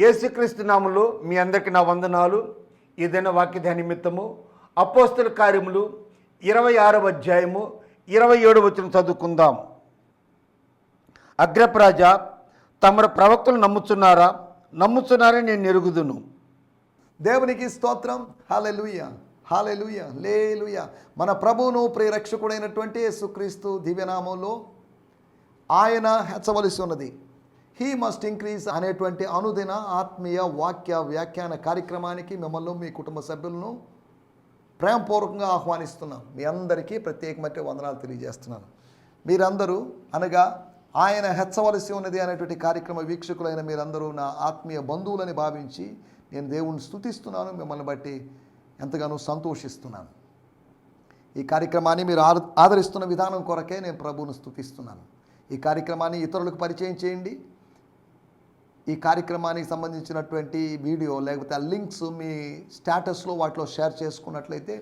యేసుక్రీస్తు నామంలో మీ అందరికీ నా వందనాలు. ఏదైనా వాక్య నిమిత్తము అపోస్తుల కార్యములు ఇరవై ఆరవ అధ్యాయము ఇరవై ఏడు వచ్చిన చదువుకుందాం. అగ్రప్రాజ తమరు ప్రవక్తలు నమ్ముచున్నారా? నమ్ముచున్నారని నేను ఎరుగుదును. దేవునికి స్తోత్రం. హాలెలుయ హాలెలుయ లేలుయ మన ప్రభువును ప్రియరక్షకుడైనటువంటి యేసుక్రీస్తు దివ్యనామంలో ఆయన హెచ్చవలసి ఉన్నది. హీ మస్ట్ ఇంక్రీజ్ అనేటువంటి అనుదిన ఆత్మీయ వాక్య వ్యాఖ్యాన కార్యక్రమానికి మిమ్మల్ని మీ కుటుంబ సభ్యులను ప్రేమపూర్వకంగా ఆహ్వానిస్తున్నాం. మీ అందరికీ ప్రత్యేకమైన వందనాలు తెలియజేస్తున్నాను. మీరందరూ అనగా ఆయన హెచ్చవలసి ఉన్నది అనేటువంటి కార్యక్రమ వీక్షకులైన మీరందరూ నా ఆత్మీయ బంధువులని భావించి నేను దేవుణ్ణి స్తుతిస్తున్నాను మిమ్మల్ని బట్టి ఎంతగానో సంతోషిస్తున్నాను. ఈ కార్యక్రమాన్ని మీరు ఆదరిస్తున్న విధానం కొరకే నేను ప్రభువును స్తుతిస్తున్నాను. ఈ కార్యక్రమాన్ని ఇతరులకు పరిచయం చేయండి. ఈ కార్యక్రమానికి సంబంధించినటువంటి వీడియో లేకపోతే ఆ లింక్స్ మీ స్టేటస్లో వాటిలో షేర్ చేసుకున్నట్లయితే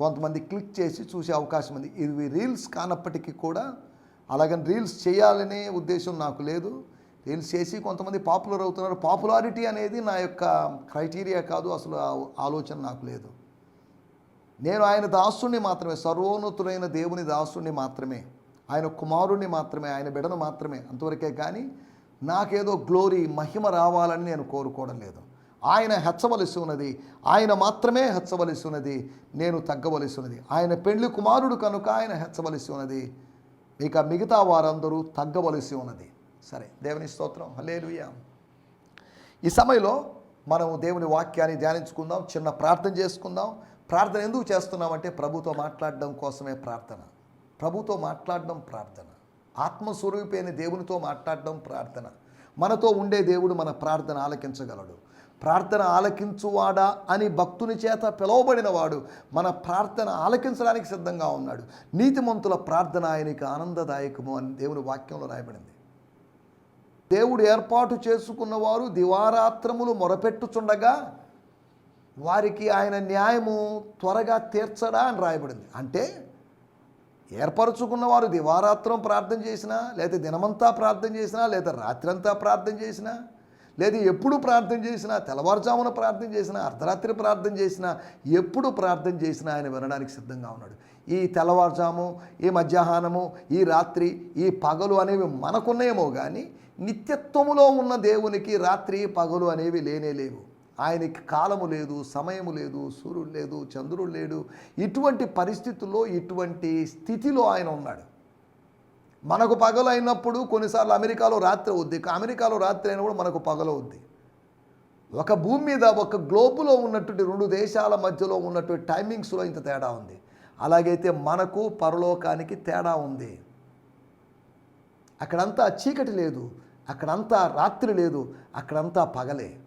కొంతమంది క్లిక్ చేసి చూసే అవకాశం ఉంది. ఇవి రీల్స్ కానప్పటికీ కూడా అలాగని రీల్స్ చేయాలనే ఉద్దేశం నాకు లేదు. రీల్స్ చేసి కొంతమంది పాపులర్ అవుతున్నారు. పాపులారిటీ అనేది నా యొక్క క్రైటీరియా కాదు అసలు ఆలోచన నాకు లేదు. నేను ఆయన దాసుని మాత్రమే సర్వోన్నతుడైన దేవుని దాసుని మాత్రమే ఆయన కుమారుణ్ణి మాత్రమే ఆయన బిడను మాత్రమే అంతవరకే కానీ నాకేదో గ్లోరీ మహిమ రావాలని నేను కోరుకోవడం లేదు. ఆయన హెచ్చవలసి ఉన్నది ఆయన మాత్రమే హెచ్చవలసి ఉన్నది నేను తగ్గవలసి ఉన్నది. ఆయన పెళ్ళి కుమారుడు కనుక ఆయన హెచ్చవలసి ఉన్నది ఇక మిగతా వారందరూ తగ్గవలసి ఉన్నది. సరే దేవుని స్తోత్రం. హలేలుయా ఈ సమయంలో మనం దేవుని వాక్యాన్ని ధ్యానించుకుందాం చిన్న ప్రార్థన చేసుకుందాం. ప్రార్థన ఎందుకు చేస్తున్నామంటే ప్రభుతో మాట్లాడడం కోసమే ప్రార్థన. ప్రభుతో మాట్లాడడం ప్రార్థన. ఆత్మస్వరూపైన దేవునితో మాట్లాడడం ప్రార్థన. మనతో ఉండే దేవుడు మన ప్రార్థన ఆలకించగలడు. ప్రార్థన ఆలకించువాడా అని భక్తుని చేత పిలువబడినవాడు మన ప్రార్థన ఆలకించడానికి సిద్ధంగా ఉన్నాడు. నీతిమంతుల ప్రార్థన ఆయనకి ఆనందదాయకము అని దేవుని వాక్యంలో రాయబడింది. దేవుడు ఏర్పాటు చేసుకున్నవారు దివారాత్రములు మొరపెట్టుచుండగా వారికి ఆయన న్యాయము త్వరగా తీర్చడా అని రాయబడింది. అంటే ఏర్పరచుకున్న వారు దివారాత్రం ప్రార్థన చేసినా లేదా దినమంతా ప్రార్థన చేసినా లేదా రాత్రంతా ప్రార్థన చేసినా లేదా ఎప్పుడు ప్రార్థన చేసినా తెల్లవారుజామున ప్రార్థన చేసినా అర్ధరాత్రి ప్రార్థన చేసినా ఎప్పుడు ప్రార్థన చేసినా ఆయన వినడానికి సిద్ధంగా ఉన్నాడు. ఈ తెల్లవారుజాము ఈ మధ్యాహ్నము ఈ రాత్రి ఈ పగలు అనేవి మనకున్నాయేమో కానీ నిత్యత్వములో ఉన్న దేవునికి రాత్రి పగలు అనేవి లేనే లేవు. ఆయనకి కాలము లేదు సమయము లేదు సూర్యుడు లేదు చంద్రుడు లేడు. ఇటువంటి పరిస్థితుల్లో ఇటువంటి స్థితిలో ఆయన ఉన్నాడు. మనకు పగలు అయినప్పుడు కొన్నిసార్లు అమెరికాలో రాత్రి అవుద్ది. అమెరికాలో రాత్రి అయినప్పుడు మనకు పగలు అవుద్ది. ఒక భూమి మీద ఒక గ్లోబులో ఉన్నటువంటి రెండు దేశాల మధ్యలో ఉన్నటువంటి టైమింగ్స్లో ఇంత తేడా ఉంది. అలాగైతే మనకు పరలోకానికి తేడా ఉంది. అక్కడంతా చీకటి లేదు. అక్కడంతా రాత్రి లేదు. అక్కడంతా పగలే.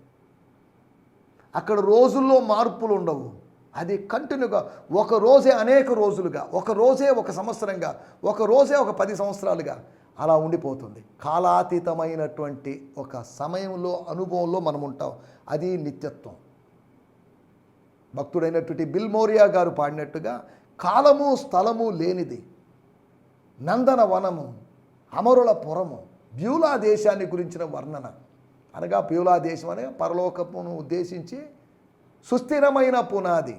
అక్కడ రోజుల్లో మార్పులు ఉండవు. అది కంటిన్యూగా ఒక రోజే అనేక రోజులుగా ఒక రోజే ఒక సంవత్సరంగా ఒక రోజే ఒక పది సంవత్సరాలుగా అలా ఉండిపోతుంది. కాలాతీతమైనటువంటి ఒక సమయంలో అనుభవంలో మనం ఉంటాం. అది నిత్యత్వం. భక్తుడైనటువంటి బిల్మోరియా గారు పాడినట్టుగా కాలము స్థలము లేనిది నందన వనము అమరుల పురము బ్యూలా దేశాన్ని గురించిన వర్ణన. అనగా బ్యూలా దేశం అనే పరలోకమును ఉద్దేశించి సుస్థిరమైన పునాది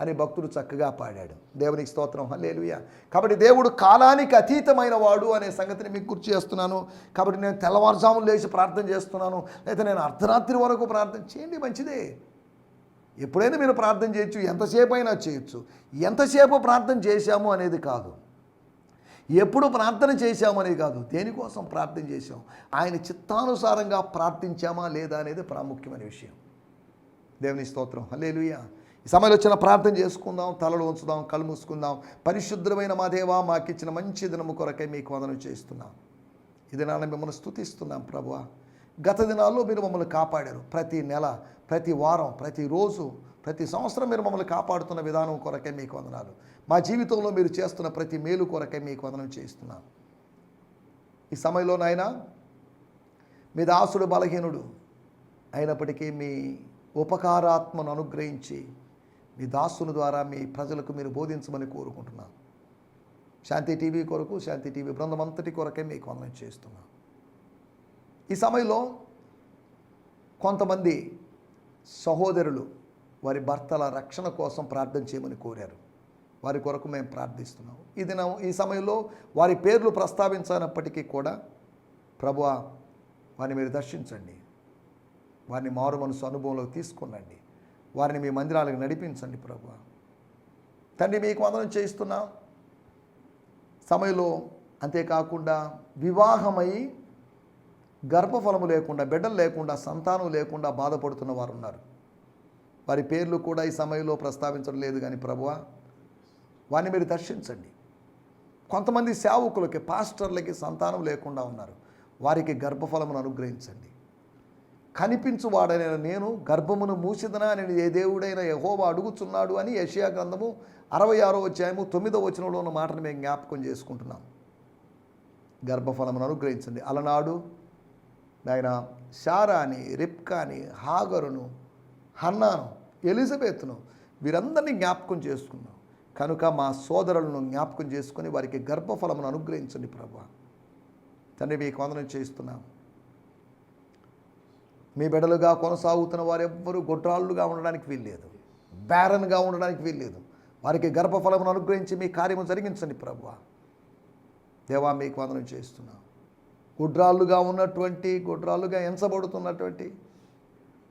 అని భక్తుడు చక్కగా పాడాడు. దేవునికి స్తోత్రం. హల్లేలుయ. కాబట్టి దేవుడు కాలానికి అతీతమైన వాడు అనే సంగతిని మీకు గుర్తు చేస్తున్నాను. కాబట్టి నేను తెల్లవారుజాములు లేచి ప్రార్థన చేస్తున్నాను. లేదా నేను అర్ధరాత్రి వరకు ప్రార్థన చేయండి మంచిదే. ఎప్పుడైనా మీరు ప్రార్థన చేయొచ్చు ఎంతసేపు అయినా చేయొచ్చు. ఎంతసేపు ప్రార్థన చేశాము అనేది కాదు. ఎప్పుడు ప్రార్థన చేశామనేది కాదు దేనికోసం ప్రార్థన చేశాం? ఆయన చిత్తానుసారంగా ప్రార్థించామా లేదా అనేది ప్రాముఖ్యమైన విషయం. దేవుని స్తోత్రం. హల్లేలుయ. ఈ సమయంలో వచ్చిన ప్రార్థన చేసుకుందాం తలలు ఉంచుదాం కళ్ళు మూసుకుందాం. పరిశుద్ధమైన మా దేవా మాకిచ్చిన మంచి దినము కొరకై మీకు వందనం చేస్తున్నాం ఇది నాన్న మిమ్మల్ని స్తుతిస్తున్నాం ప్రభువా. గత దినాల్లో మీరు మమ్మల్ని కాపాడారు. ప్రతి నెల ప్రతి వారం ప్రతిరోజు ప్రతి సంవత్సరం మీరు మమ్మల్ని కాపాడుతున్న విధానం కొరకే మీకు వందనాలు. మా జీవితంలో మీరు చేస్తున్న ప్రతి మేలు కొరకే మీకు వందనం చేస్తున్నాం ఈ సమయంలో నాయన మీ దాసుడు బలహీనుడు అయినప్పటికీ మీ ఉపకారాత్మను అనుగ్రహించి మీ దాసుని ద్వారా మీ ప్రజలకు మీరు బోధించమని కోరుకుంటున్నాను. శాంతి టీవీ కొరకు శాంతి టీవీ బృందం అంతటి కొరకే మీకు వందనం చేస్తున్నాను ఈ సమయంలో కొంతమంది సహోదరులు వారి భర్తల రక్షణ కోసం ప్రార్థన చేయమని కోరారు. వారి కొరకు మేము ప్రార్థిస్తున్నాము. ఈ దినం ఈ సమయంలో వారి పేర్లు ప్రస్తావించినప్పటికీ కూడా ప్రభు వారిని మీరు దర్శించండి. వారిని మారు మనసు అనుభవంలోకి తీసుకునండి. వారిని మీ మందిరాలకు నడిపించండి ప్రభు. తండ్రి మీకు వందనం చేయిస్తున్నాం. సమయంలో అంతేకాకుండా వివాహమై గర్భఫలము లేకుండా బిడ్డలు లేకుండా సంతానం లేకుండా బాధపడుతున్న వారు ఉన్నారు. వారి పేర్లు కూడా ఈ సమయంలో ప్రస్తావించడం లేదు కానీ ప్రభువ వారిని మీరు దర్శించండి. కొంతమంది సేవకులకి పాస్టర్లకి సంతానం లేకుండా ఉన్నారు. వారికి గర్భఫలమును అనుగ్రహించండి. కనిపించువాడనే నేను గర్భమును మూసిదనా? నేను ఏ దేవుడైన యహోవా అడుగుచున్నాడు అని యషియా గ్రంథము అరవై ఆరో అధ్యాయము తొమ్మిదో వచనంలో ఉన్న మాటను మేము జ్ఞాపకం చేసుకుంటున్నాం. గర్భఫలమును అనుగ్రహించండి. అలనాడు ఆయన శారాని రిప్కాని హాగరును హన్నాను ఎలిజబెత్ను వీరందరినీ జ్ఞాపకం చేసుకున్నాం. కనుక మా సోదరులను జ్ఞాపకం చేసుకుని వారికి గర్భఫలమును అనుగ్రహించండి ప్రభా. తండ్రి మీకు వందనం చేస్తున్నాం మీ బిడలుగా కొనసాగుతున్న వారెవ్వరూ గొడ్రాళ్ళుగా ఉండడానికి వీల్లేదు. బ్యారన్గా ఉండడానికి వీల్లేదు. వారికి గర్భఫలమును అనుగ్రహించి మీ కార్యము జరిగించండి ప్రభా. దేవా మీకు వందనం చేస్తున్నాం గుడ్రాళ్ళుగా ఉన్నటువంటి గుడ్రాళ్ళుగా ఎంచబడుతున్నటువంటి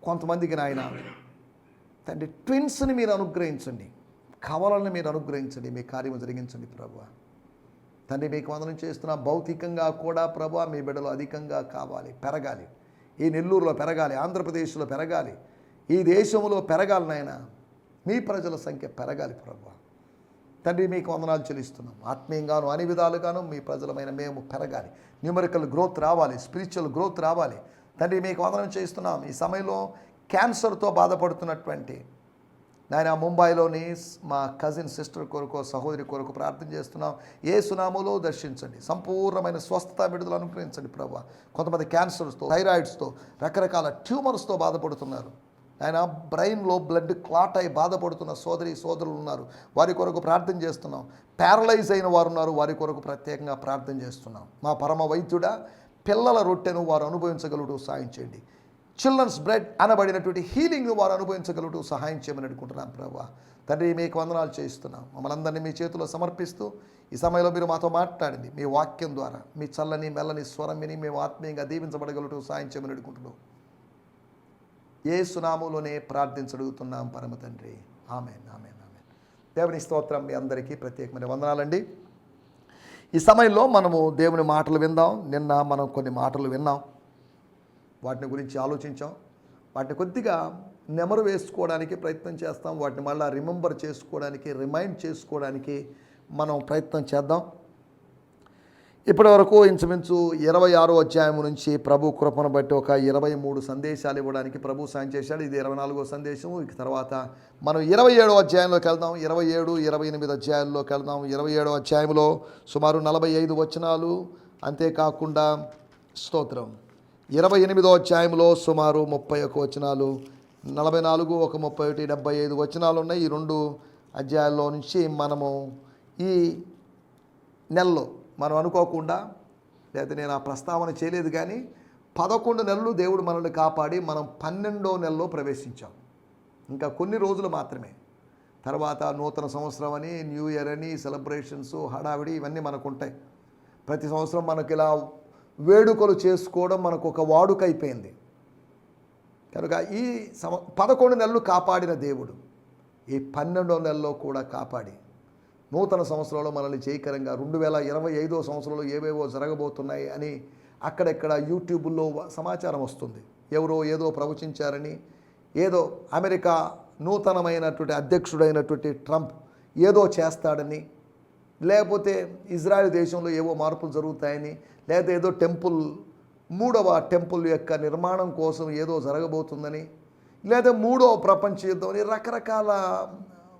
కొంతమందికి నాయన తండ్రి ట్విన్స్ని మీరు అనుగ్రహించండి. కవలను మీరు అనుగ్రహించండి. మీ కార్యం జరిగించండి ప్రభు. తండ్రి మీకు వందనం చేస్తున్న భౌతికంగా కూడా ప్రభు మీ బిడ్డలు అధికంగా కావాలి పెరగాలి. ఈ నెల్లూరులో పెరగాలి ఆంధ్రప్రదేశ్లో పెరగాలి ఈ దేశంలో పెరగాలి నాయన. మీ ప్రజల సంఖ్య పెరగాలి ప్రభు. తండ్రి మీకు వందనాలు చెల్లిస్తున్నాం. ఆత్మీయంగాను అన్ని విధాలుగాను మీ ప్రజలమైన మేము పెరగాలి. న్యూమరికల్ గ్రోత్ రావాలి స్పిరిచువల్ గ్రోత్ రావాలి. తండ్రి మీకు వందనం చేస్తున్నాం. ఈ సమయంలో క్యాన్సర్తో బాధపడుతున్నటువంటి నాయన ముంబైలోని మా కజిన్ సిస్టర్ కొరకు సహోదరి కొరకు ప్రార్థన చేస్తున్నాం. ఏ సునామోలో దర్శించండి. సంపూర్ణమైన స్వస్థత విడుదల అనుగ్రహించండి ప్రభా. కొంతమంది క్యాన్సర్స్తో థైరాయిడ్స్తో రకరకాల ట్యూమర్స్తో బాధపడుతున్నారు. ఆయన బ్రెయిన్లో బ్లడ్ క్లాట్ అయి బాధపడుతున్న సోదరి సోదరులు ఉన్నారు. వారి కొరకు ప్రార్థన చేస్తున్నాం. ప్యారలైజ్ అయిన వారు ఉన్నారు. వారి కొరకు ప్రత్యేకంగా ప్రార్థన చేస్తున్నాం. మా పరమ వైద్యుడా పిల్లల రొట్టెను వారు అనుభవించగలుగుతూ సాయం చేయండి. చిల్డ్రన్స్ బ్రెడ్ అనబడినటువంటి హీలింగ్ వారు అనుభవించగలుగుతూ సహాయం చేయమని అడుగుకుంటున్నాం ప్రభా. తండ్రి మీకు వందనాలు చేయిస్తున్నాం. మమ్మల్ని అందరినీ మీ చేతిలో సమర్పిస్తూ ఈ సమయంలో మీరు మాతో మాట్లాడింది మీ వాక్యం ద్వారా. మీ చల్లని మెల్లని స్వరం విని మేము ఆత్మీయంగా దీవించబడగలుగుతూ సహాయం చేయమని అడుగుకుంటున్నాం ఏ సునాములోనే ప్రార్థించడుగుతున్నాం పరమ తండ్రి. ఆమె ఆమె ఆమె దేవుని స్తోత్రం మీ అందరికీ ప్రత్యేకమైన వందనాలండి. ఈ సమయంలో మనము దేవుని మాటలు విందాం. నిన్న మనం కొన్ని మాటలు విన్నాం. వాటిని గురించి ఆలోచించాం. వాటిని కొద్దిగా నెమరు వేసుకోవడానికి ప్రయత్నం చేస్తాం. వాటిని మళ్ళీ రిమెంబర్ చేసుకోవడానికి రిమైండ్ చేసుకోవడానికి మనం ప్రయత్నం చేద్దాం. ఇప్పటి వరకు ఇంచుమించు ఇరవై ఆరో అధ్యాయం నుంచి ప్రభు కృపను బట్టి ఒక ఇరవై మూడు సందేశాలు ఇవ్వడానికి ప్రభు సాయం చేశాడు. ఇది ఇరవై నాలుగో సందేశం ఇక తర్వాత మనం ఇరవై ఏడో అధ్యాయంలోకి వెళ్దాం. ఇరవై ఏడు ఇరవై ఎనిమిది అధ్యాయాల్లోకి వెళ్దాం. ఇరవై ఏడో అధ్యాయంలో సుమారు నలభై ఐదు వచనాలు. అంతేకాకుండా స్తోత్రం. ఇరవై ఎనిమిదో అధ్యాయంలో సుమారు ముప్పై ఒక వచనాలు నలభై నాలుగు ఒక ముప్పై ఒకటి డెబ్బై ఐదు వచనాలు ఉన్నాయి. ఈ రెండు అధ్యాయాల్లో నుంచి మనము ఈ నెలలో మనం అనుకోకుండా లేదా నేను ఆ ప్రస్తావన చేయలేదు కానీ పదకొండు నెలలు దేవుడు మనల్ని కాపాడి మనం పన్నెండో నెలలో ప్రవేశించాం. ఇంకా కొన్ని రోజులు మాత్రమే. తర్వాత నూతన సంవత్సరం అని న్యూ ఇయర్ అని సెలబ్రేషన్స్ హడావిడి ఇవన్నీ మనకు ఉంటాయి ప్రతి సంవత్సరం మనకి ఇలా వేడుకలు చేసుకోవడం మనకు ఒక వాడుక అయిపోయింది కనుక ఈ సమ పదకొండు నెలలు కాపాడిన దేవుడు ఈ పన్నెండో నెలలో కూడా కాపాడి నూతన సంవత్సరంలో మనల్ని జయకరంగా రెండు వేల ఇరవై ఐదో సంవత్సరంలో ఏవేవో జరగబోతున్నాయి అని అక్కడెక్కడ యూట్యూబ్లో సమాచారం వస్తుంది. ఎవరో ఏదో ప్రవచించారని ఏదో అమెరికా నూతనమైనటువంటి అధ్యక్షుడైనటువంటి ట్రంప్ ఏదో చేస్తాడని లేకపోతే ఇజ్రాయెల్ దేశంలో ఏవో మార్పులు జరుగుతాయని లేదా ఏదో టెంపుల్ మూడవ టెంపుల్ యొక్క నిర్మాణం కోసం ఏదో జరగబోతుందని లేదా మూడవ ప్రపంచ యుద్ధం అని రకరకాల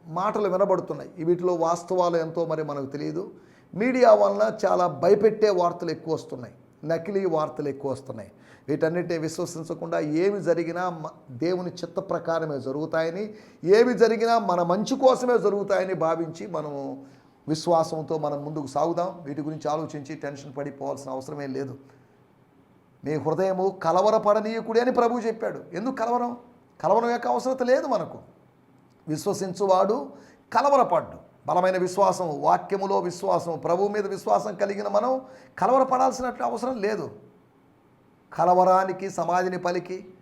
మాటలు వినబడుతున్నాయి. వీటిలో వాస్తవాలు ఎంతో మరి మనకు తెలియదు. మీడియా వలన చాలా భయపెట్టే వార్తలు ఎక్కువ వస్తున్నాయి. నకిలీ వార్తలు ఎక్కువ వస్తున్నాయి. వీటన్నిటిని విశ్వసించకుండా ఏమి జరిగినా మ- దేవుని చిత్త ప్రకారమే జరుగుతాయని ఏమి జరిగినా మన మంచి కోసమే జరుగుతాయని భావించి మనము విశ్వాసంతో మనం ముందుకు సాగుదాం. వీటి గురించి ఆలోచించి టెన్షన్ పడిపోవాల్సిన అవసరమే లేదు. మీ హృదయము కలవరపడనీయకుడి అని ప్రభు చెప్పాడు. ఎందుకు కలవరం? కలవరం యొక్క అవసరత లేదు మనకు. విశ్వసించువాడు కలవరపడ్డు. బలమైన విశ్వాసం వాక్యములో విశ్వాసం ప్రభు మీద విశ్వాసం కలిగిన మనం కలవరపడాల్సినట్లు అవసరం లేదు. కలవరానికి సమాధిని పలికి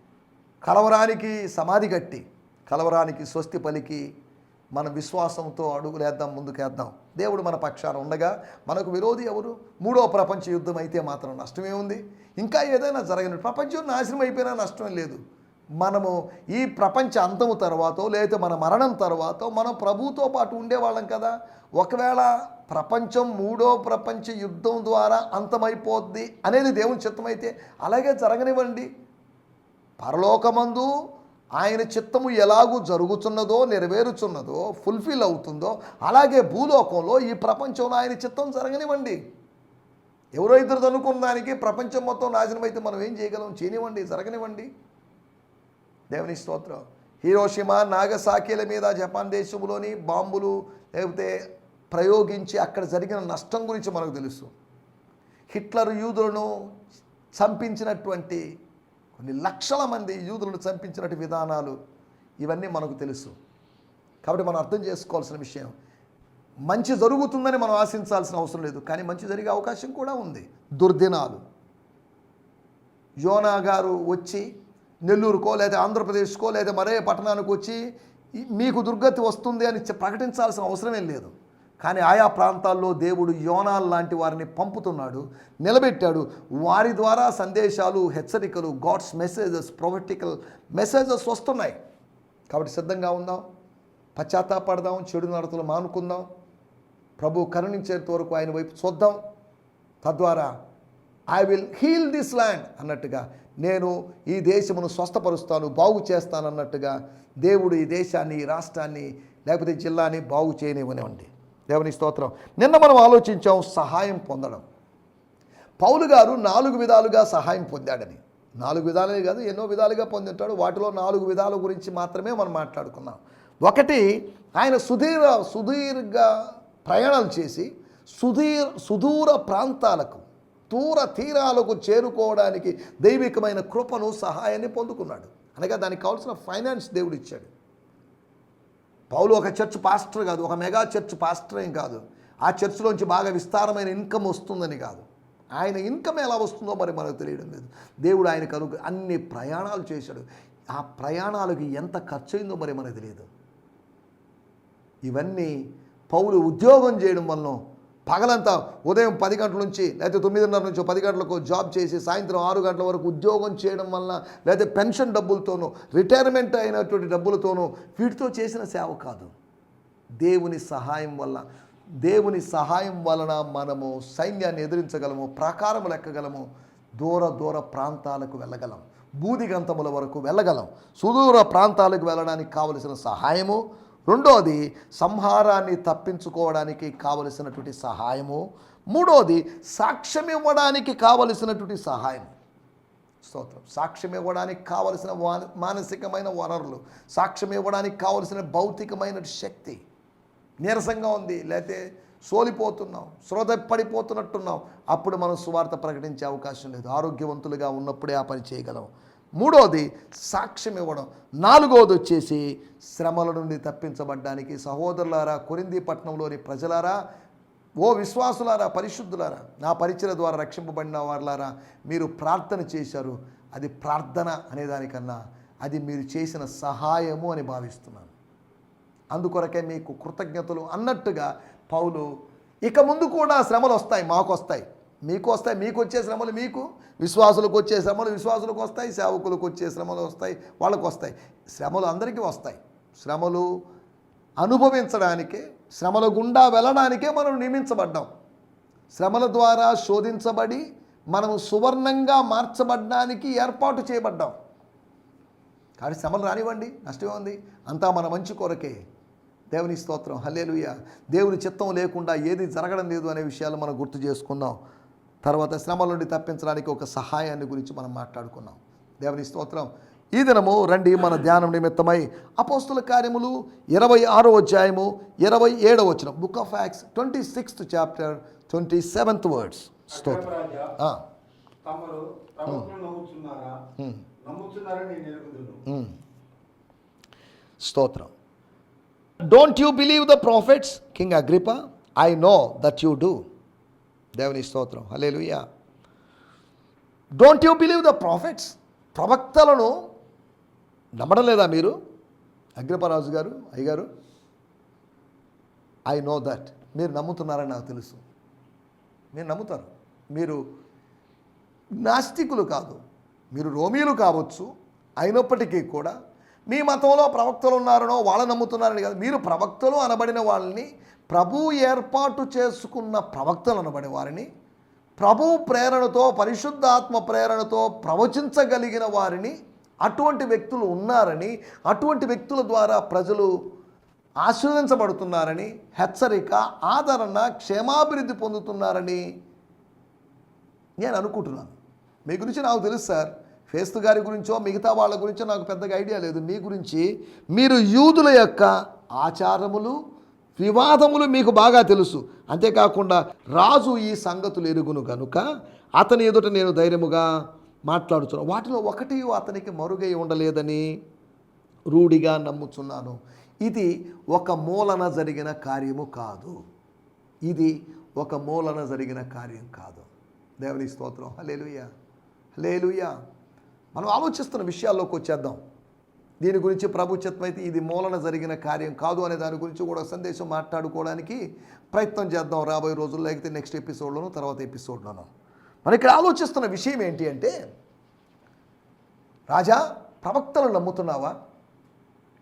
కలవరానికి సమాధి కట్టి కలవరానికి స్వస్తి పలికి మన విశ్వాసంతో అడుగులేద్దాం ముందుకేద్దాం. దేవుడు మన పక్షాన ఉండగా మనకు విరోధి ఎవరు? మూడో ప్రపంచ యుద్ధం అయితే మాత్రం నష్టమే ఉంది. ఇంకా ఏదైనా జరగని ప్రపంచం నాశనం అయిపోయినా నష్టం లేదు. మనము ఈ ప్రపంచ అంతము తర్వాత లేకపోతే మన మరణం తర్వాత మనం ప్రభుతో పాటు ఉండేవాళ్ళం కదా. ఒకవేళ ప్రపంచం మూడో ప్రపంచ యుద్ధం ద్వారా అంతమైపోద్ది అనేది దేవుని చిత్తమైతే అలాగే జరగనివ్వండి. పరలోకమందు ఆయన చిత్తము ఎలాగూ జరుగుతున్నదో నెరవేరుచున్నదో ఫుల్ఫిల్ అవుతుందో అలాగే భూలోకంలో ఈ ప్రపంచంలో ఆయన చిత్తం జరగనివ్వండి. ఎవరో ఇద్దరు అనుకున్న దానికి ప్రపంచం మొత్తం నాశనం అయితే మనం ఏం చేయగలం? చేయనివ్వండి జరగనివ్వండి. దేవుని స్తోత్రం. హీరోషిమా నాగసాకిల మీద జపాన్ దేశంలోని బాంబులు లేకపోతే ప్రయోగించి అక్కడ జరిగిన నష్టం గురించి మనకు తెలుసు. హిట్లర్ యూదులను చంపించినటువంటి కొన్ని లక్షల మంది యూదులను చంపించినటువంటి విధానాలు ఇవన్నీ మనకు తెలుసు. కాబట్టి మనం అర్థం చేసుకోవాల్సిన విషయం మంచి జరుగుతుందని మనం ఆశించాల్సిన అవసరం లేదు. కానీ మంచి జరిగే అవకాశం కూడా ఉంది. దుర్దినాలు. యోనా గారు వచ్చి నెల్లూరుకో లేదా ఆంధ్రప్రదేశ్కో లేదా మరే పట్టణానికి వచ్చి మీకు దుర్గతి వస్తుంది అని ప్రకటించాల్సిన అవసరమేం లేదు. కానీ ఆయా ప్రాంతాల్లో దేవుడు యోనాల్ లాంటి వారిని పంపుతున్నాడు నిలబెట్టాడు. వారి ద్వారా సందేశాలు హెచ్చరికలు గాడ్స్ మెసేజెస్ ప్రొఫెటికల్ మెసేజెస్ వస్తున్నాయి. కాబట్టి సిద్ధంగా ఉందాం. పశ్చాత్తాపడదాం. చెడు నడతలు మానుకుందాం. ప్రభు కరుణించేంత వరకు ఆయన వైపు చూద్దాం. తద్వారా I will heal this land అన్నట్టుగా నేను ఈ దేశమును స్వస్థపరుస్తాను బాగు చేస్తాను అన్నట్టుగా దేవుడు ఈ దేశాన్ని ఈ రాష్ట్రాన్ని లేకపోతే జిల్లాని బాగు చేయనివ్వనివ్వండి. దేవుని స్తోత్రం. నిన్న మనం ఆలోచించాం సహాయం పొందడం. పౌలు గారు నాలుగు విధాలుగా సహాయం పొందాడని. నాలుగు విధాలే కాదు ఎన్నో విధాలుగా పొందింటాడు. వాటిలో నాలుగు విధాల గురించి మాత్రమే మనం మాట్లాడుకున్నాం ఒకటి ఆయన సుదీర్ఘ సుదీర్ఘ ప్రయాణాలు చేసి సుదీర్ సుదూర ప్రాంతాలకు దూర తీరాలకు చేరుకోవడానికి దైవికమైన కృపను సహాయాన్ని పొందుకున్నాడు. అనగా దానికి కావాల్సిన ఫైనాన్స్ దేవుడు ఇచ్చాడు. పౌలు ఒక చర్చ్ పాస్టర్ కాదు ఒక మెగా చర్చ్ పాస్టర్ ఏం కాదు. ఆ చర్చ్లోంచి బాగా విస్తారమైన ఇన్కమ్ వస్తుందని కాదు. ఆయన ఇన్కమ్ ఎలా వస్తుందో మరి మనకు తెలియడం లేదు. దేవుడు ఆయన కనుక అన్ని ప్రయాణాలు చేశాడు. ఆ ప్రయాణాలకు ఎంత ఖర్చు అయిందో మరి మనకు తెలియదు. ఇవన్నీ పౌలు ఉద్యోగం చేయడం వలన పగలంతా ఉదయం పది గంటల నుంచి లేకపోతే తొమ్మిదిన్నర నుంచి పది గంటలకు జాబ్ చేసి సాయంత్రం ఆరు గంటల వరకు ఉద్యోగం చేయడం వలన లేకపోతే పెన్షన్ డబ్బులతోనూ రిటైర్మెంట్ అయినటువంటి డబ్బులతోనూ వీటితో చేసిన సేవ కాదు. దేవుని సహాయం వల్ల దేవుని సహాయం వలన మనము సైన్యాన్ని ఎదిరించగలము ప్రాకారములు లెక్కగలము దూర దూర ప్రాంతాలకు వెళ్ళగలం బూదిగంతముల వరకు వెళ్ళగలం సుదూర ప్రాంతాలకు వెళ్ళడానికి కావలసిన సహాయము రెండోది సంహారాన్ని తప్పించుకోవడానికి కావలసినటువంటి సహాయము. మూడోది సాక్ష్యం ఇవ్వడానికి కావలసినటువంటి సహాయం స్తోత్రం. సాక్ష్యం ఇవ్వడానికి కావలసిన మానసికమైన వనరులు సాక్ష్యం ఇవ్వడానికి కావలసిన భౌతికమైన శక్తి. నీరసంగా ఉంది లేకపోతే సోలిపోతున్నాం శ్రోత పడిపోతున్నట్టున్నాం. అప్పుడు మనం సువార్త ప్రకటించే అవకాశం లేదు. ఆరోగ్యవంతులుగా ఉన్నప్పుడే ఆ పని చేయగలం. మూడోది సాక్ష్యం ఇవ్వడం. నాలుగోది వచ్చేసి శ్రమల నుండి తప్పించబడ్డానికి సహోదరులారా కొరింది పట్టణంలోని ప్రజలారా ఓ విశ్వాసులారా పరిశుద్ధులారా నా పరిచయ ద్వారా రక్షింపబడిన వారులారా మీరు ప్రార్థన చేశారు. అది ప్రార్థన అనేదానికన్నా అది మీరు చేసిన సహాయము అని భావిస్తున్నాను. అందుకొరకే మీకు కృతజ్ఞతలు అన్నట్టుగా పౌలు ఇక ముందు కూడా శ్రమలు వస్తాయి మాకు వస్తాయి మీకు వస్తాయి మీకు వచ్చే శ్రమలు మీకు విశ్వాసులకు వచ్చే శ్రమలు విశ్వాసులకు వస్తాయి సేవకులకు వచ్చే శ్రమలు వస్తాయి వాళ్ళకు వస్తాయి శ్రమలు అందరికీ వస్తాయి. శ్రమలు అనుభవించడానికే శ్రమల గుండా వెళ్ళడానికే మనం నియమించబడ్డాం. శ్రమల ద్వారా శోధించబడి మనం సువర్ణంగా మార్చబడ్డానికి ఏర్పాటు చేయబడ్డాం. కాబట్టి శ్రమలు రానివ్వండి నష్టమే ఉంది. అంతా మన మంచి కొరకే. దేవుని స్తోత్రం హల్లేలుయ. దేవుని చిత్తం లేకుండా ఏది జరగడం లేదు అనే విషయాలు మనం గుర్తు చేసుకున్నాం. తర్వాత శ్రమల నుండి తప్పించడానికి ఒక సహాయాన్ని గురించి మనం మాట్లాడుకున్నాం. దేవుని స్తోత్రం. ఈ దినము రండి మన ధ్యానం నిమిత్తమై అపోస్తుల కార్యములు ఇరవై ఆరో అధ్యాయము ఇరవై ఏడవ వచ్చిన book of Acts twenty sixth chapter twenty seventh words స్తోత్రం నమ్ముతున్నారని నేను ఎరుగుదును స్తోత్రం. Don't you believe the prophets king Agrippa I know that you do దేవుని స్తోత్రం. హలే don't you believe the prophets ప్రవక్తలను నమ్మడం లేదా మీరు? అగ్రపరాజు గారు అయ్యగారు? ఐ నో దట్ మీరు నమ్ముతున్నారని నాకు తెలుసు. మీరు నమ్ముతారు. మీరు నాస్తికులు కాదు. మీరు రోమీలు కావచ్చు. అయినప్పటికీ కూడా మీ మతంలో ప్రవక్తలు ఉన్నారనో వాళ్ళ నమ్ముతున్నారని కాదు. మీరు ప్రవక్తలు అనబడిన వాళ్ళని ప్రభు ఏర్పాటు చేసుకున్న ప్రవక్తలు అనబడే వారిని ప్రభు ప్రేరణతో పరిశుద్ధాత్మ ప్రేరణతో ప్రవచించగలిగిన వారిని అటువంటి వ్యక్తులు ఉన్నారని అటువంటి వ్యక్తుల ద్వారా ప్రజలు ఆశీర్వదించబడుతున్నారని హెచ్చరిక ఆదరణ క్షేమాభివృద్ధి పొందుతున్నారని నేను అనుకుంటున్నాను. మీ గురించి నాకు తెలుసు సార్. ఫేస్తు గారి గురించో మిగతా వాళ్ళ గురించో నాకు పెద్దగా ఐడియా లేదు. మీ గురించి మీరు యూదుల యొక్క ఆచారములు వివాదములు మీకు బాగా తెలుసు. అంతేకాకుండా రాజు ఈ సంగతులు ఎరుగును గనుక అతని ఎదుట నేను ధైర్యముగా మాట్లాడుతున్నాను వాటిలో ఒకటి అతనికి మరుగై ఉండలేదని రూఢిగా నమ్ముచున్నాను. ఇది ఒక మూలన జరిగిన కార్యము కాదు. ఇది ఒక మూలన జరిగిన కార్యం కాదు. దేవుని స్తోత్రం. హలేలుయ హలేలుయ మనం ఆలోచిస్తున్న విషయాల్లోకి వచ్చేద్దాం. దీని గురించి ప్రభుత్వం అయితే ఇది మూలన జరిగిన కార్యం కాదు అనే దాని గురించి కూడా ఒక సందేశం మాట్లాడుకోవడానికి ప్రయత్నం చేద్దాం రాబోయే రోజుల్లో అయితే నెక్స్ట్ ఎపిసోడ్లోనూ తర్వాత ఎపిసోడ్లోనూ మనం ఇక్కడ ఆలోచిస్తున్న విషయం ఏంటి అంటే రాజా ప్రవక్తలు నమ్ముతున్నావా?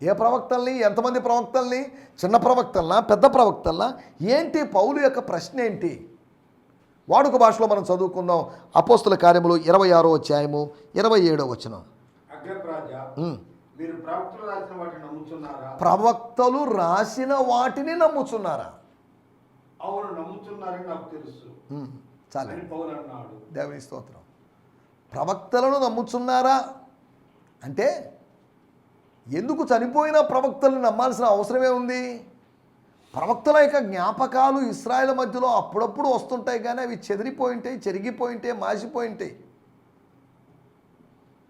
ఏ ప్రవక్తల్ని ఎంతమంది ప్రవక్తల్ని? చిన్న ప్రవక్తల్లా పెద్ద ప్రవక్తల్లా ఏంటి పౌలు యొక్క ప్రశ్న ఏంటి? వాడుక భాషలో మనం చదువుకుందాం. అపోస్తుల కార్యములు ఇరవై ఆరో అధ్యాయము ఇరవై ఏడో వచనం. మీరు ప్రవక్తలు రాసిన వాటిని నమ్ముచున్నారా? అవును నమ్ముతున్నారని నాకు తెలుసు. ఉమ్, చాలు. దేవుని స్తోత్రం. ప్రవక్తలను నమ్ముచున్నారా? అంటే ఎందుకు చనిపోయిన ప్రవక్తలను నమ్మాల్సిన అవసరమే ఉంది? ప్రవక్తల యొక్క జ్ఞాపకాలు ఇస్రాయల్ మధ్యలో అప్పుడప్పుడు వస్తుంటాయి కానీ అవి చెదిరిపోయింటాయి చెరిగిపోయింటాయి మాసిపోయింటాయి.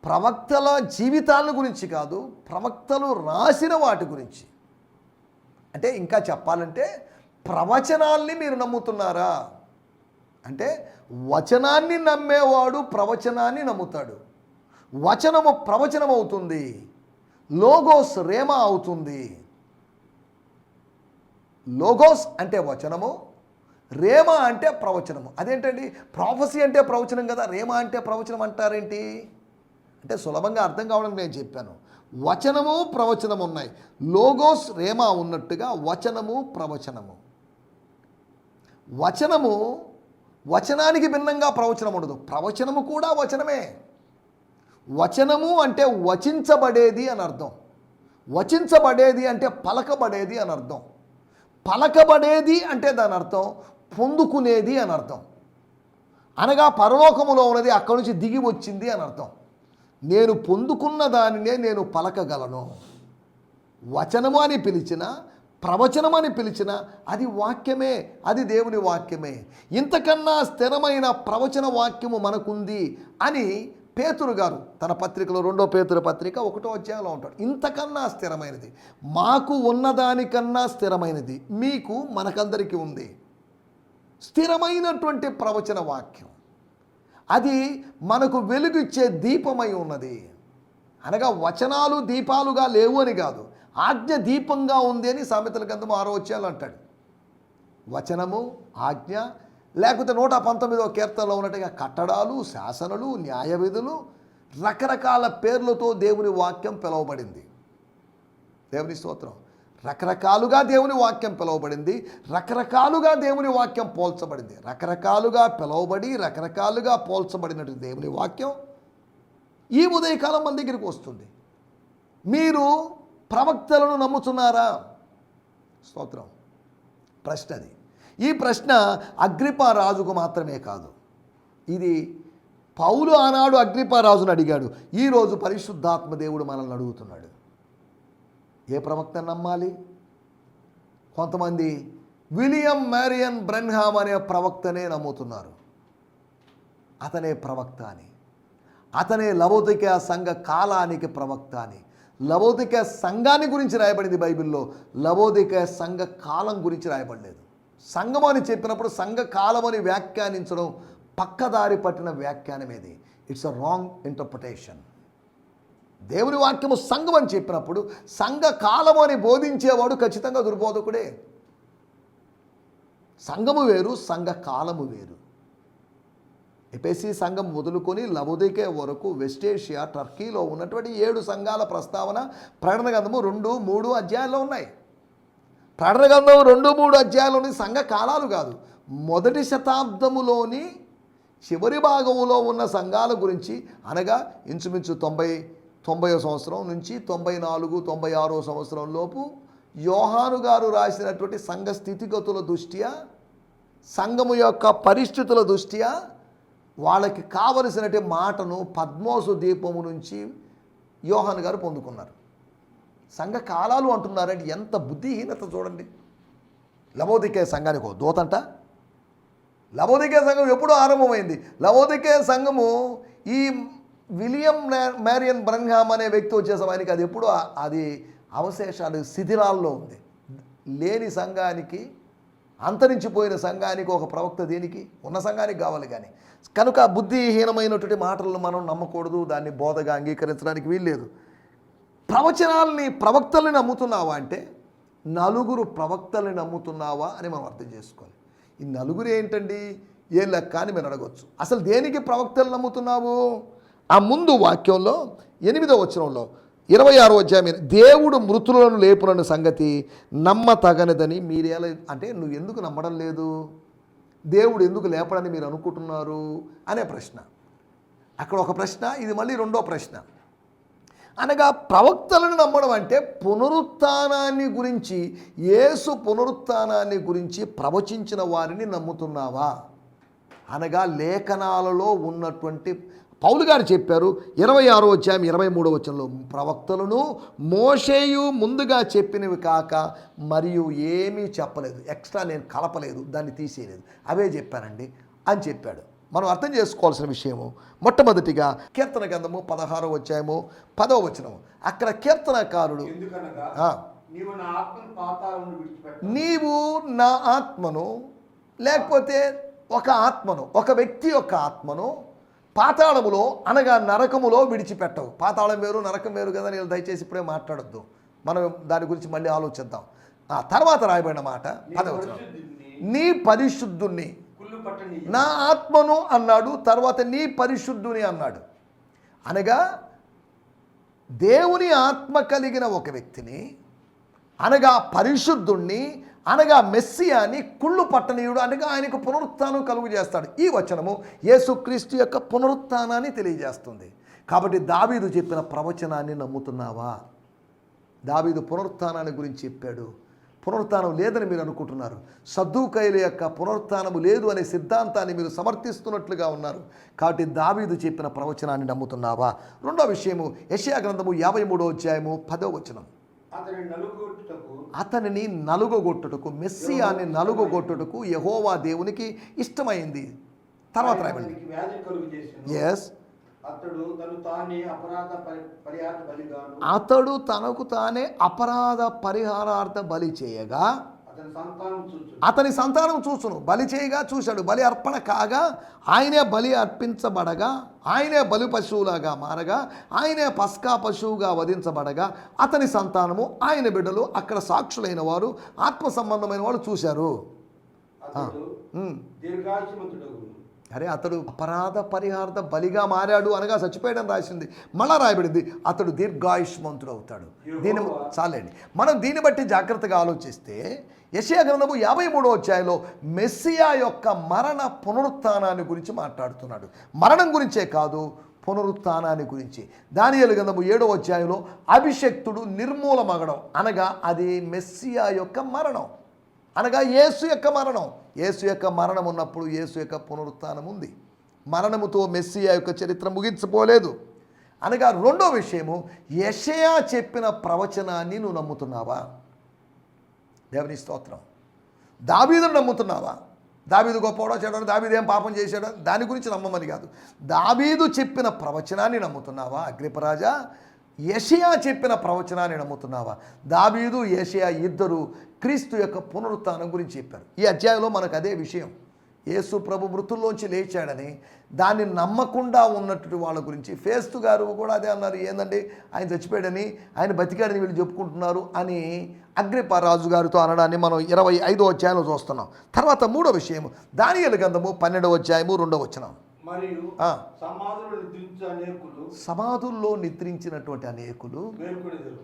ప్రవక్తల జీవితాల గురించి కాదు ప్రవక్తలు రాసిన వాటి గురించి. అంటే ఇంకా చెప్పాలంటే ప్రవచనాల్ని మీరు నమ్ముతున్నారా? అంటే వచనాన్ని నమ్మేవాడు ప్రవచనాన్ని నమ్ముతాడు. వచనము ప్రవచనం అవుతుంది లోగోస్ రేమ అవుతుంది. లోగోస్ అంటే వచనము రేమ అంటే ప్రవచనము. అదేంటండి? ప్రాఫసీ అంటే ప్రవచనం కదా. రేమ అంటే ప్రవచనం అంటారేంటి? అంటే సులభంగా అర్థం కావడానికి నేను చెప్పాను. వచనము ప్రవచనము ఉన్నాయి. లోగోస్ రేమ ఉన్నట్టుగా వచనము ప్రవచనము. వచనము వచనానికి భిన్నంగా ప్రవచనం ఉండదు. ప్రవచనము కూడా వచనమే. వచనము అంటే వచించబడేది అని అర్థం. వచించబడేది అంటే పలకబడేది అని అర్థం. పలకబడేది అంటే దాని అర్థం పొందుకునేది అని అర్థం. అనగా పరలోకములో ఉన్నది అక్కడి నుంచి దిగి వచ్చింది అని అర్థం. నేను పొందుకున్న దానినే నేను పలకగలను. వచనము అని పిలిచిన ప్రవచనం అని పిలిచిన అది వాక్యమే అది దేవుని వాక్యమే. ఇంతకన్నా స్థిరమైన ప్రవచన వాక్యము మనకుంది అని పేతురు గారు తన పత్రికలో రెండో పేతురు పత్రిక ఒకటో అధ్యాయంలో ఉంటాడు. ఇంతకన్నా స్థిరమైనది. మాకు ఉన్నదానికన్నా స్థిరమైనది. మీకు మనకందరికీ ఉంది. స్థిరమైనటువంటి ప్రవచన వాక్యం. అది మనకు వెలుగిచ్చే దీపమై ఉన్నది. అనగా వచనాలు దీపాలుగా లేవు అని కాదు. ఆజ్ఞ దీపంగా ఉంది అని సామెతల గంధము ఆరో వచ్చేయాలి అంటాడు. వచనము ఆజ్ఞ లేకపోతే నూట పంతొమ్మిదో కీర్తనలో ఉన్నట్టుగా కట్టడాలు శాసనలు న్యాయ విధులు రకరకాల పేర్లతో దేవుని వాక్యం పిలువబడింది. దేవుని స్తోత్రం. రకరకాలుగా దేవుని వాక్యం పిలువబడింది. రకరకాలుగా దేవుని వాక్యం పోల్చబడింది. రకరకాలుగా పిలువబడి రకరకాలుగా పోల్చబడినట్టు దేవుని వాక్యం ఈ ఉదయకాలం మన దగ్గరికి వస్తుంది. మీరు ప్రవక్తలను నమ్ముతున్నారా స్తోత్రం. ప్రశ్న అది. ఈ ప్రశ్న అగ్రిపా రాజుకు మాత్రమే కాదు. ఇది పౌలు ఆనాడు అగ్రిపా రాజును అడిగాడు. ఈరోజు పరిశుద్ధాత్మ దేవుడు మనల్ని అడుగుతున్నాడు. ఏ ప్రవక్తను నమ్మాలి? కొంతమంది విలియం మ్యారియన్ బ్రెన్హామ్ అనే ప్రవక్తనే నమ్ముతున్నారు. అతనే ప్రవక్త అని అతనే లవోదిక సంఘ కాలానికి ప్రవక్త అని లవోదిక సంఘాన్ని గురించి రాయబడింది బైబిల్లో. లవోదిక సంఘ కాలం గురించి రాయబడలేదు. సంఘం అని చెప్పినప్పుడు సంఘ కాలం అని వ్యాఖ్యానించడం పక్కదారి పట్టిన వ్యాఖ్యానం ఏది? ఇట్స్ అ రాంగ్ ఇంటర్ప్రిటేషన్ దేవుని వాక్యము సంఘం అని చెప్పినప్పుడు సంఘ కాలం అని బోధించేవాడు ఖచ్చితంగా దుర్బోధకుడే. సంఘము వేరు సంఘ కాలము వేరు. ఎపేసి సంఘం మొదలుకొని లవోదికే వరకు వెస్టేషియా టర్కీలో ఉన్నటువంటి ఏడు సంఘాల ప్రస్తావన ప్రకటన గంధము రెండు మూడు అధ్యాయాల్లో ఉన్నాయి. ప్రకటన గ్రంథం రెండు మూడు అధ్యాయంలోని సంఘ కాలాలు కాదు. మొదటి శతాబ్దములోని చివరి భాగములో ఉన్న సంఘాల గురించి అనగా ఇంచుమించు తొంభై తొంభై సంవత్సరం నుంచి తొంభై నాలుగు తొంభై ఆరో సంవత్సరం లోపు యోహాను గారు రాసినటువంటి సంఘ స్థితిగతుల దృష్ట్యా సంఘము యొక్క పరిస్థితుల దృష్ట్యా వాళ్ళకి కావలసినటువంటి మాటను పద్మోసు దీపము నుంచి యోహాన్ గారు పొందుకున్నారు. సంఘ కాలాలు అంటున్నారండి. ఎంత బుద్ధిహీనత చూడండి. లవోదికే సంఘానికి దూతంట. లవోదికే సంఘం ఎప్పుడు ఆరంభమైంది. లవోదికే సంఘము ఈ విలియం మ్యారియన్ బ్రన్హామ్ అనే వ్యక్తి వచ్చే సమయానికి అది ఎప్పుడు అది అవశేషాలు శిథిలాల్లో ఉంది. లేని సంఘానికి అంతరించిపోయిన సంఘానికి ఒక ప్రవక్త దేనికి? ఉన్న సంఘానికి కావాలి కానీ. కనుక బుద్ధిహీనమైనటువంటి మాటలను మనం నమ్మకూడదు. దాన్ని బోధగా అంగీకరించడానికి వీల్లేదు. ప్రవచనాల్ని ప్రవక్తల్ని నమ్ముతున్నావా అంటే నలుగురు ప్రవక్తల్ని నమ్ముతున్నావా అని మనం అర్థం చేసుకోవాలి. ఈ నలుగురు ఏంటండి? ఏ లెక్క అని మీరు అడగొచ్చు. అసలు దేనికి ప్రవక్తలు నమ్ముతున్నావు? ఆ ముందు వాక్యంలో ఎనిమిదో వచనంలో ఇరవై ఆరో అధ్యాయం దేవుడు మృతులను లేపునన్న సంగతి నమ్మతగనదని మీరేలా అంటే నువ్వు ఎందుకు నమ్మడం లేదు? దేవుడు ఎందుకు లేపడని మీరు అనుకుంటున్నారు? అనే ప్రశ్న. అక్కడ ఒక ప్రశ్న ఇది మళ్ళీ రెండో ప్రశ్న. అనగా ప్రవక్తలను నమ్మడం అంటే పునరుత్థానాన్ని గురించి యేసు పునరుత్థానాన్ని గురించి ప్రవచించిన వారిని నమ్ముతున్నావా? అనగా లేఖనాలలో ఉన్నటువంటి పౌలు గారు చెప్పారు ఇరవై ఆరో అధ్యాయం ఇరవై మూడో వచనంలో ప్రవక్తలను మోషేయు ముందుగా చెప్పినవి కాక మరియు ఏమీ చెప్పలేదు. ఎక్స్ట్రా నేను కలపలేదు దాన్ని తీసేయలేదు. అవే చెప్పానండి అని చెప్పాడు. మనం అర్థం చేసుకోవాల్సిన విషయము మొట్టమొదటిగా కీర్తన గ్రంథము పదహారో అధ్యాయము పదో వచనము. అక్కడ కీర్తనకారుడు నీవు నా ఆత్మను లేకపోతే ఒక ఆత్మను ఒక వ్యక్తి యొక్క ఆత్మను పాతాళములో అనగా నరకములో విడిచిపెట్టవు. పాతాళం వేరు నరకం వేరు కదా నేను దయచేసి ఇప్పుడే మాట్లాడొద్దు. మనం దాని గురించి మళ్ళీ ఆలోచిద్దాం. ఆ తర్వాత రాయబడిన మాట పదవచనం నీ పరిశుద్ధుణ్ణి. నా ఆత్మను అన్నాడు తర్వాత నీ పరిశుద్ధుని అన్నాడు. అనగా దేవుని ఆత్మ కలిగిన ఒక వ్యక్తిని అనగా పరిశుద్ధుణ్ణి అనగా మెస్సియాని కుళ్ళు పట్టనీయుడు అనగా ఆయనకు పునరుత్థానం కలుగు చేస్తాడు. ఈ వచనము యేసుక్రీస్తు యొక్క పునరుత్థానాన్ని తెలియజేస్తుంది. కాబట్టి దావీదు చెప్పిన ప్రవచనాన్ని నమ్ముతున్నావా? దావీదు పునరుత్థానాన్ని గురించి చెప్పాడు. పునరుత్థానం లేదని మీరు అనుకుంటున్నారు. సద్దుకైల యొక్క పునరుత్థానము లేదు అనే సిద్ధాంతాన్ని మీరు సమర్థిస్తున్నట్లుగా ఉన్నారు. కాబట్టి దావీదు చెప్పిన ప్రవచనాన్ని నమ్ముతున్నావా? రెండో విషయము యెషయా గ్రంథము యాభై మూడో అధ్యాయము పదో వచనం. అతనిని నలుగొట్టుటకు మెస్సియాన్ని నలుగొట్టుటకు యహోవా దేవునికి ఇష్టమైంది. తర్వాత చేసిన ఎస్ అతడు తను తానే అపరాధ పరి- పరిహార బలిగాను. అతడు తనకు తానే అపరాధ పరిహారార్థ బలి చేయగా అతని సంతానం చూసును బలి చేయగా చూశాడు. బలి అర్పణ కాగా ఆయనే బలి అర్పించబడగా ఆయనే బలి పశువులాగా మారగా ఆయనే పస్కా పశువుగా వధించబడగా అతని సంతానము ఆయన బిడ్డలు అక్కడ సాక్షులైన వారు ఆత్మ సంబంధమైన వాళ్ళు చూశారు. అరే అతడు అపరాధ పరిహార్థ బలిగా మారాడు అనగా చచ్చిపోయాడని రాసింది. మళ్ళా రాయబడింది అతడు దీర్ఘాయుష్మంతుడు అవుతాడు దీని చాలండి. మనం దీన్ని బట్టి జాగ్రత్తగా ఆలోచిస్తే యశయ గ్రంథము యాభై మూడో అధ్యాయంలో మెస్సియా యొక్క మరణ పునరుత్థానాన్ని గురించి మాట్లాడుతున్నాడు. మరణం గురించే కాదు పునరుత్థానాన్ని గురించి. దానియేలు గ్రంథము ఏడో అధ్యాయంలో అభిషక్తుడు నిర్మూలమగడం అనగా అది మెస్సియా యొక్క మరణం. అనగా యేసు యొక్క మరణం. యేసు యొక్క మరణం ఉన్నప్పుడు యేసు యొక్క పునరుత్థానం ఉంది. మరణముతో మెస్సియా యొక్క చరిత్ర ముగించిపోలేదు. అనగా రెండో విషయము యషయా చెప్పిన ప్రవచనాన్ని నువ్వు నమ్ముతున్నావా? దేవుని స్తోత్రం. దావీదును నమ్ముతున్నావా? దావీదు గొప్పవాడో చెడో దావీదు ఏం పాపం చేశాడో? దాని గురించి నమ్మమని కాదు. దావీదు చెప్పిన ప్రవచనాన్ని నమ్ముతున్నావా? అగ్రిపరాజా యషియా చెప్పిన ప్రవచనాన్ని నమ్ముతున్నావా? దావీదు యషియా ఇద్దరు క్రీస్తు యొక్క పునరుత్థానం గురించి చెప్పారు. ఈ అధ్యాయంలో మనకు అదే విషయం. యేసు ప్రభు మృతుల్లోంచి లేచాడని దాన్ని నమ్మకుండా ఉన్నటువంటి వాళ్ళ గురించి ఫేస్తు గారు కూడా అదే అన్నారు. ఏందండి? ఆయన చచ్చిపోయాడని ఆయన బతికాడని వీళ్ళు చెప్పుకుంటున్నారు అని అగ్రిపరాజు గారితో అనడాన్ని మనం ఇరవై ఐదో అధ్యాయంలో చూస్తున్నాం. తర్వాత మూడో విషయం దానియలు గంధము పన్నెండవ అధ్యాయము రెండవ వచనం. సమాధుల్లో నిద్రించినటువంటి అనేకులు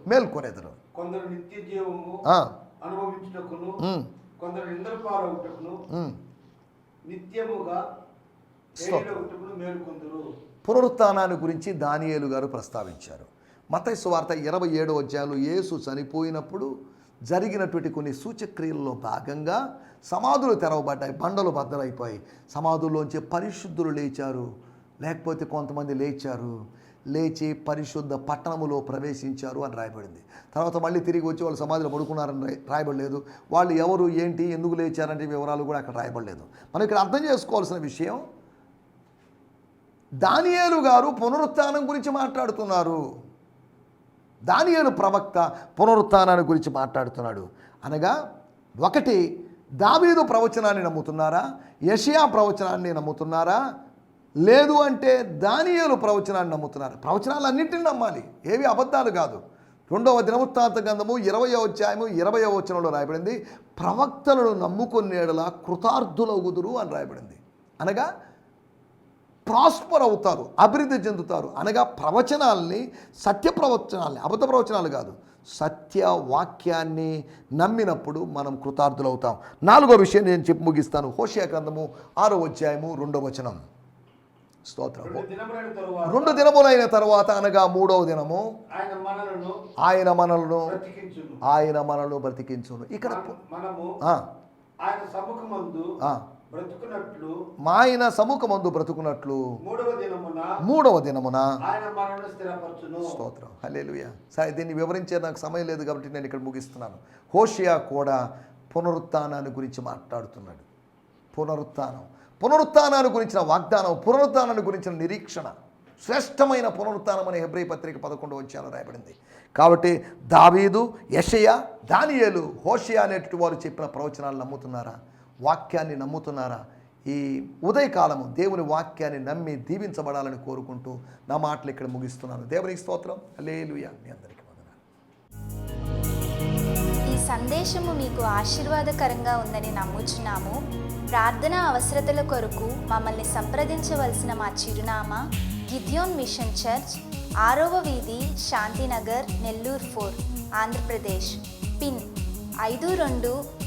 మేల్కొనేదరు. కొందరు నిత్య జీవము అనుభవించుటకును కొందరు పాలవుటకును ఉమ్. నిత్యముగా పునరుత్థానాన్ని గురించి దానియేలు గారు ప్రస్తావించారు. మతై సువార్త ఇరవై ఏడో అధ్యాయంలో యేసు చనిపోయినప్పుడు జరిగినటువంటి కొన్ని సూచక్రియల్లో భాగంగా సమాధులు తెరవబడ్డాయి బండలు బద్దలైపోయి సమాధుల్లోంచి పరిశుద్ధులు లేచారు. లేకపోతే కొంతమంది లేచారు. లేచి పరిశుద్ధ పట్టణములో ప్రవేశించారు అని రాయబడింది. తర్వాత మళ్ళీ తిరిగి వచ్చి వాళ్ళు సమాధిలో పడుకున్నారని రాయబడలేదు. వాళ్ళు ఎవరు ఏంటి ఎందుకు లేచారంటే వివరాలు కూడా అక్కడ రాయబడలేదు. మనం ఇక్కడ అర్థం చేసుకోవాల్సిన విషయం దానియేలు గారు పునరుత్థానం గురించి మాట్లాడుతున్నారు. దానియేలు ప్రవక్త పునరుత్థానాన్ని గురించి మాట్లాడుతున్నాడు. అనగా ఒకటి దావీదు ప్రవచనాన్ని నమ్ముతున్నారా? యషియా ప్రవచనాన్ని నమ్ముతున్నారా? లేదు అంటే దానియలు ప్రవచనాన్ని నమ్ముతున్నారు. ప్రవచనాలు అన్నింటిని నమ్మాలి. ఏవి అబద్ధాలు కాదు. రెండవ దినవృత్తాంత గంధము ఇరవై అధ్యాయము ఇరవై వచనంలో రాయబడింది. ప్రవక్తలను నమ్ముకునేడలా కృతార్థులగుదురు అని రాయబడింది. అనగా ప్రాస్పర్ అవుతారు అభివృద్ధి చెందుతారు. అనగా ప్రవచనాల్ని సత్య ప్రవచనాల్ని అబద్ధ ప్రవచనాలు కాదు. సత్య వాక్యాన్ని నమ్మినప్పుడు మనం కృతార్థులవుతాం. నాలుగో విషయం నేను చెప్పి ముగిస్తాను. హోషియా గ్రంథము ఆరో అధ్యాయము రెండో వచనం. స్తోత్రం. రెండు దినములైన తరువాత అనగా మూడవ దినము. ఆయన మనలను ఆయన మనలను బ్రతికించును. ఇక్కడ మనము ఆయన బ్రతుకున్నట్లు. మా ఆయన సముఖమందు బ్రతుకున్నట్లు. మూడవ దినమున మూడవ దినమున ఆయన మనల్ని స్థిరపరచును. స్తోత్రం. హల్లెలూయా. దీన్ని వివరించే నాకు సమయం లేదు కాబట్టి నేను ఇక్కడ ముగిస్తున్నాను. హోషియా కూడా పునరుత్థానాన్ని గురించి మాట్లాడుతున్నాడు. పునరుత్థానం. పునరుత్థానాన్ని గురించిన వాగ్దానం పునరుత్థానాన్ని గురించిన నిరీక్షణ. శ్రేష్టమైన పునరుత్థానం అనే హెబ్రి పత్రిక పదకొండు వచ్చాను రాయబడింది. కాబట్టి దావీదు యషయ దానియేలు హోషియా అనేటువంటి వారు చెప్పిన ప్రవచనాలు నమ్ముతున్నారా? వాక్యాన్ని నమ్ముతున్నారా? ఈ ఉదయకాలము దేవుని వాక్యాన్ని నమ్మి దీవించబడాలని కోరుకుంటూ నా మాటలు ఇక్కడ ముగిస్తున్నాను. దేవునికి స్తోత్రం. లేలుయా మీ అందరికీ ఈ సందేశము మీకు ఆశీర్వాదకరంగా ఉందని నమ్ముచున్నాము. ప్రార్థన అవసరతల కొరకు మమ్మల్ని సంప్రదించవలసిన మా చిరునామా గిద్యోన్ మిషన్ చర్చ్ ఆరవ వీధి శాంతినగర్ నెల్లూరు ఫోర్ ఆంధ్రప్రదేశ్. పిన్ ఐదు రెండు